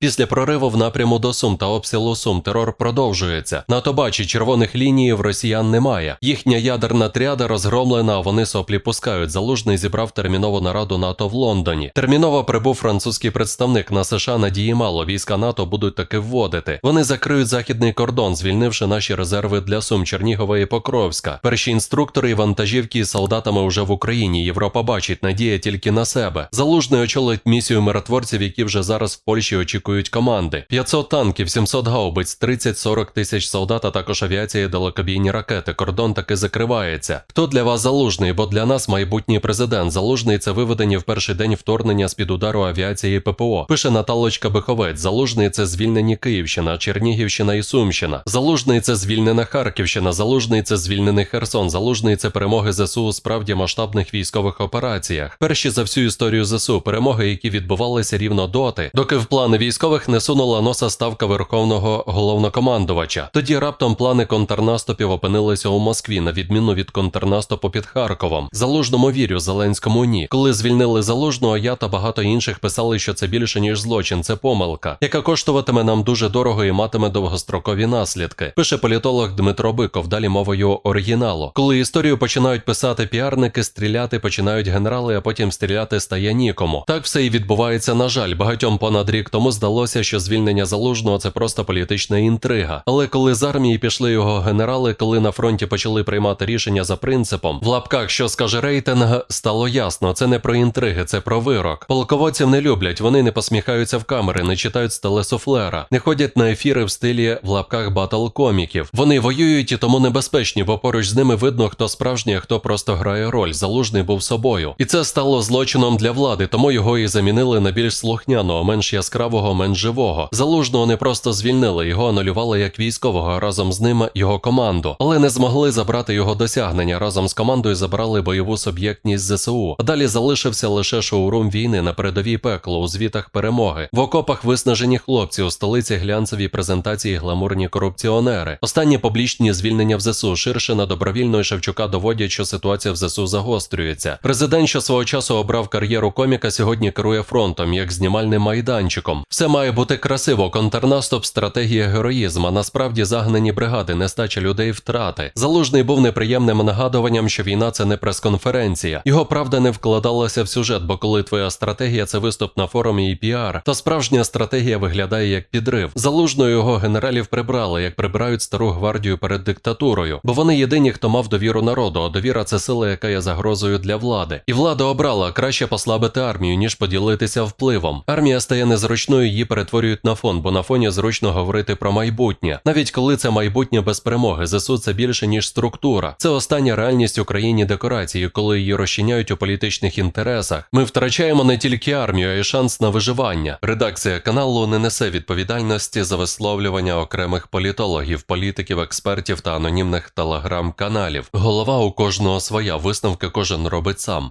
Після прориву в напряму до Сум та обстрілу Сум терор продовжується. НАТО бачить, червоних ліній в росіян немає. Їхня ядерна тріада розгромлена, а вони соплі пускають. Залужний зібрав термінову нараду НАТО в Лондоні. Терміново прибув французький представник на США надії мало. Війська НАТО будуть таки вводити. Вони закриють західний кордон, звільнивши наші резерви для Сум Чернігова і Покровська. Перші інструктори і вантажівки з солдатами вже в Україні. Європа бачить надія тільки на себе. Залужний очолить місію миротворців, які вже зараз в Польщі очікують команди. 500 танків, 700 гаубиць, 30-40 тисяч солдат, а також авіація і далекобійні ракети. Кордон таки закривається. Хто для вас залужний? Бо для нас майбутній президент. Залужний це виведені в перший день вторгнення з під удару авіації ППО. Пише Наталочка Биховець. Залужний це звільнені Київщина, Чернігівщина і Сумщина. Залужний це звільнена Харківщина. Залужний це звільнений Херсон. Залужний це перемоги ЗСУ у справді масштабних військових операціях. Перші за всю історію ЗСУ перемоги, які відбувалися рівно доти, доки в плани військових не сунула носа ставка верховного головнокомандувача. Тоді раптом плани контрнаступів опинилися у Москві, на відміну від контрнаступу під Харковом. Залужному вірю, Зеленському ні. Коли звільнили залужного, я та багато інших писали, що це більше ніж злочин, це помилка, яка коштуватиме нам дуже дорого і матиме довгострокові наслідки. Пише політолог Дмитро Биков, далі мовою оригіналу. Коли історію починають писати піарники, стріляти починають генерали, а потім стріляти стає нікому. Так все і відбувається. На жаль, багатьом понад рік тому здалося, що звільнення залужного це просто політична інтрига. Але коли з армії пішли його генерали, коли на фронті почали приймати рішення за принципом, в лапках, що скаже рейтинг, стало ясно. Це не про інтриги, це про вирок. Полководців не люблять, вони не посміхаються в камери, не читають з телесуфлера, не ходять на ефіри в стилі в лапках батл коміків. Вони воюють і тому небезпечні, бо поруч з ними видно, хто справжній, а хто просто грає роль. Залужний був собою. І це стало злочином для влади, тому його і замінили на більш слухняного, менш яскравого, менш живого. Залужного не просто звільнили, його анулювали як військового, разом з ним його команду, але не змогли забрати його досягнення. Разом з командою забрали бойову суб'єктність ЗСУ. Далі залишився лише шоурум війни на передовій пекло у звітах перемоги. В окопах виснажені хлопці у столиці глянцеві презентації гламурні корупціонери. Останні публічні звільнення в ЗСУ Ширшина, добровільно і Шевчука доводять, що ситуація в ЗСУ загострюється. Президент, що свого часу обрав кар'єру коміка, сьогодні керує фронтом як знімальним майданчиком. Все має бути красиво. Контрнаступ, стратегія героїзм. А насправді загнані бригади, нестача людей, втрати. Залужний був неприємним нагадуванням, що війна це не прес-конференція. Його правда не вкладалася в сюжет, бо коли твоя стратегія це виступ на форумі і піар, то справжня стратегія виглядає як підрив. Залужно його генералів прибрали, як прибирають стару гвардію перед диктатурою, бо вони єдині, хто мав довіру народу. А довіра це сила, яка є загрозою для влади. І влада обрала краще послабити армію, ніж поділитися впливом. Армія стає незручною, її перетворюють на фон, бо на фоні зручно говорити про майбутнє. Навіть коли це майбутнє без перемоги, ЗСУ це більше ніж структура. Це остання реальність Україні декорації, коли її розчиняють у політичних інтересах. Ми втрачаємо не тільки армію, а й шанс на виживання. Редакція каналу не несе відповідальності за висловлювання окремих політологів, політиків, експертів та анонімних телеграм-каналів. Голова у кожного своя, висновки кожен робить сам.